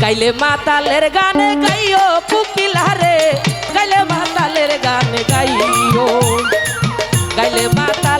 कैले माता लेर गाने गाइयो पुपिला रे कैले माता लेर गाने गाइयो। कैले माता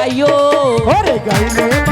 গাইও। ওরে গাইলে